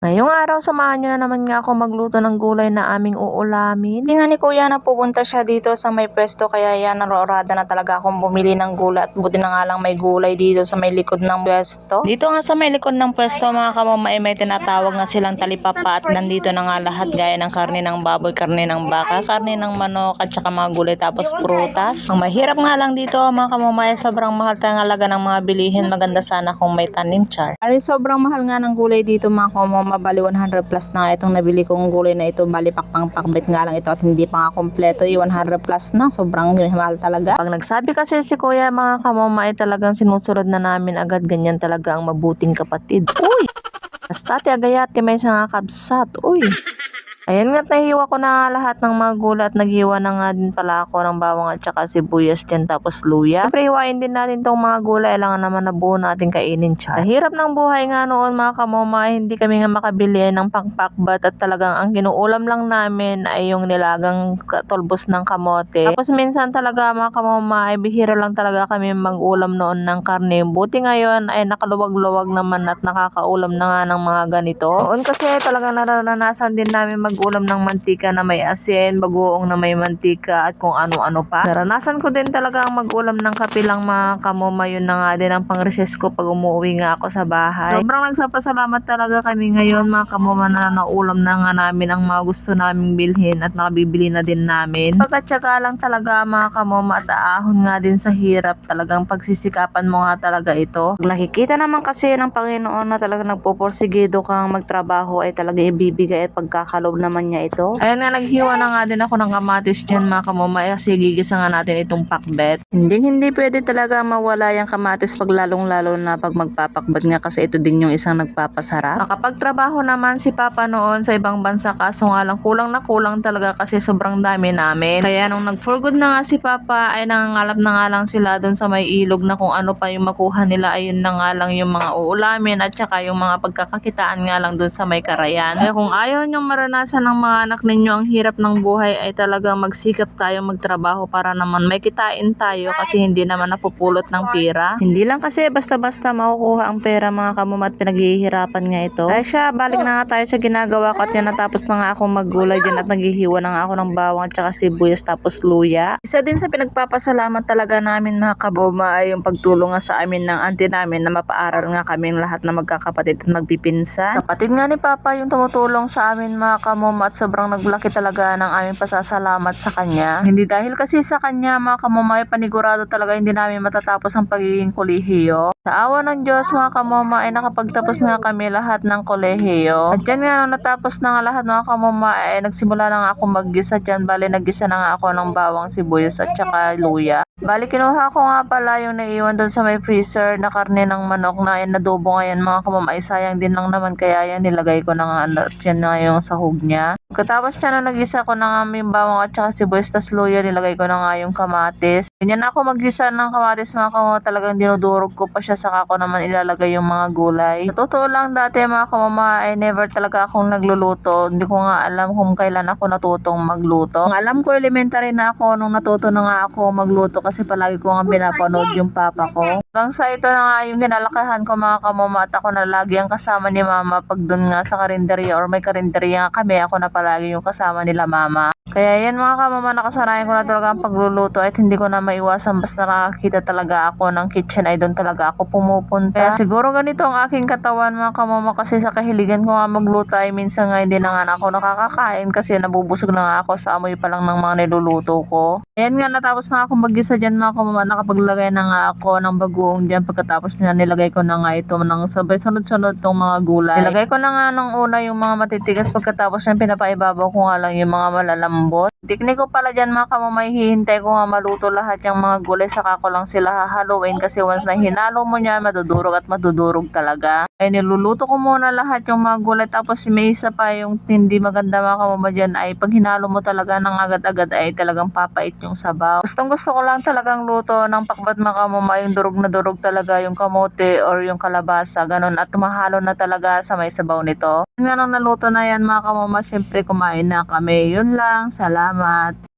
Ngayong araw, samahan nyo na naman nga ako magluto ng gulay na aming uulamin. Hindi nga ni Kuya na pupunta siya dito sa may pwesto kaya yan naroorada na talaga akong bumili ng gulay at buti na nga lang may gulay dito sa may likod ng pwesto. Dito nga sa may likod ng pwesto mga kamamay may tinatawag nga silang talipapa at nandito na nga lahat gaya ng karne ng baboy, karne ng baka, karne ng manok at saka mga gulay tapos prutas. Ang mahirap nga lang dito mga kamamay sobrang mahal talaga ng mga bilihin maganda sana kung may tanim char. Ari sobrang mahal nga ng gulay dito mga kamamay bali 100 plus na itong nabili kong gulay na ito bali pakpang pakbit nga lang ito at hindi pa nga kompleto yung 100 plus na sobrang mahal talaga Pag nagsabi kasi si kuya mga kamama ay talagang sinusunod na namin agad ganyan talaga ang mabuting kapatid. Uy! Basta agayati may nga kabsat. Uy! Ayan nga't nahiwa ko na lahat ng mga gulay at naghiwa na nga din pala ako ng bawang at saka sibuyas dyan tapos luya. Siyempre hiwain din natin tong mga gulay lang naman na buo natin kainin siya. Hirap ng buhay nga noon mga kamoma hindi kami nga makabili ng pangpakbat at talagang ang ginuulam lang namin ay yung nilagang tulbos ng kamote. Tapos minsan talaga mga kamoma ay bihira lang talaga kami mag-ulam noon ng karne. Buti ngayon ay nakaluwag-luwag naman at nakakaulam na nga ng mga ganito. Noon kasi talagang naranasan din namin mag-ulam ng mantika na may asin, bagoong na may mantika at kung ano-ano pa. Naranasan ko din talaga ang mag-ulam ng kape lang mga kamoma. Yun na nga din ang pang-recess ko pag umuwi nga ako sa bahay. Sobrang nagsapasalamat talaga kami ngayon mga kamoma na naulam na nga namin ang mga gusto naming bilhin at nakabibili na din namin. Pagkatsaga lang talaga mga kamoma at aahon nga din sa hirap. Talagang pagsisikapan mo nga talaga ito. Nakikita naman kasi ng Panginoon na talaga nagpupursigido kang magtrabaho ay talaga ibibigay at pagkakalob naman niya ito. Ayan nga, naghiwa na nga din ako ng kamatis dyan mga kamama. Eh, Kasi gigisa nga natin itong pakbet. Hindi hindi pwede talaga mawala yung kamatis pag lalong lalo na pag magpapakbat nga kasi ito din yung isang nagpapasarap. Nakapagtrabaho naman si Papa noon sa ibang bansa kaso nga lang kulang na kulang talaga kasi sobrang dami namin. Kaya nung good na nga si Papa ay nangangalap na nga lang sila doon sa may ilog na kung ano pa yung makuha nila ayun na nga lang yung mga uulamin at saka yung mga pagkakakitaan nga lang doon sa may karayan. Kaya kung ayaw nyong maranasan ng mga anak ninyo ang hirap ng buhay ay talagang magsikap tayo magtrabaho para naman may kitain tayo kasi hindi naman napupulot ng pira. Hindi lang kasi basta-basta makukuha ang pera mga kamum at pinaghihirapan nga ito. Kaya siya, balik na nga tayo sa ginagawa ko at yan natapos na nga ako maggulay dyan at naghihiwa na nga ako ng bawang at saka sibuyas tapos luya. Isa din sa pinagpapasalamat talaga namin mga kaboma ay yung pagtulong nga sa amin ng auntie namin na mapaaral nga kaming lahat na magkakapatid at magpipinsan. Kapatid nga ni Papa yung tumutulong sa amin mga kamom at sobrang naglaki talaga ng aming pasasalamat sa kanya. Hindi dahil kasi sa kanya mga kamom ay panigurado talaga hindi namin matatapos ang pagiging kolehiyo. Sa awa ng Diyos mga kamoma ay nakapagtapos nga kami lahat ng kolehiyo. At yan nga nung natapos na nga lahat mga kamoma ay nagsimula na nga ako maggisa dyan. Bali naggisa na nga ako ng bawang sibuyas at saka luya. Bali kinuha ko nga pala yung naiwan doon sa may freezer na karne ng manok na inadobo ngayon mga kamom ay sayang din lang naman kaya yan nilagay ko na nga yan na yung sahog niya. Pagkatapos niya na nagisa ko na nga yung at saka sibuyas tas luya nilagay ko na nga yung kamatis. Ganyan ako maggisa ng kamatis mga kamom talagang dinudurog ko pa siya saka ko naman ilalagay yung mga gulay. Totoo lang dati mga kamama ay never talaga akong nagluluto. Hindi ko nga alam kung kailan ako natutong magluto. Ang alam ko elementary na ako nung natuto na nga ako magluto kasi palagi ko nga pinapanood yung papa ko. Hanggang sa ito na nga yung kinalakahan ko mga kamama at ako na lagi ang kasama ni mama pag doon nga sa karinderya or may karinderya kami ako na palagi yung kasama nila mama. Kaya yan mga kamama nakasanayan ko na talaga ang pagluluto at hindi ko na maiwasan basta nakakita talaga ako ng kitchen ay doon talaga ako pumupunta. Kaya siguro ganito ang aking katawan mga kamama kasi sa kahiligan ko nga magluto ay minsan nga hindi na nga ako nakakakain kasi nabubusog na nga ako sa amoy pa lang ng mga niluluto ko. Ayan nga natapos na ako mag-isa dyan mga kamama nakapaglagay na nga ako ng bagoong dyan pagkatapos niya nilagay ko na nga ito ng sabay sunod-sunod tong mga gulay. Nilagay ko na nga ng una yung mga matitigas pagkatapos niya pinapaibabaw ko nga lang yung mga malalambot. Tekniko pala dyan mga kamamay, hihintay ko nga maluto lahat yung mga gulay saka ko lang sila hahaluin kasi once na hinalo mo niya, madudurog at madudurog talaga. Ay niluluto ko muna lahat yung mga gulay tapos may isa pa yung hindi maganda mga kamama dyan ay pag hinalo mo talaga ng agad-agad ay talagang papait yung sabaw. Gustong gusto ko lang talagang luto ng pakbat mga kamama yung durog na durog talaga yung kamote or yung kalabasa ganun at mahalo na talaga sa may sabaw nito. Nga nung naluto na yan mga kamama, syempre kumain na kami. Yun lang, salamat.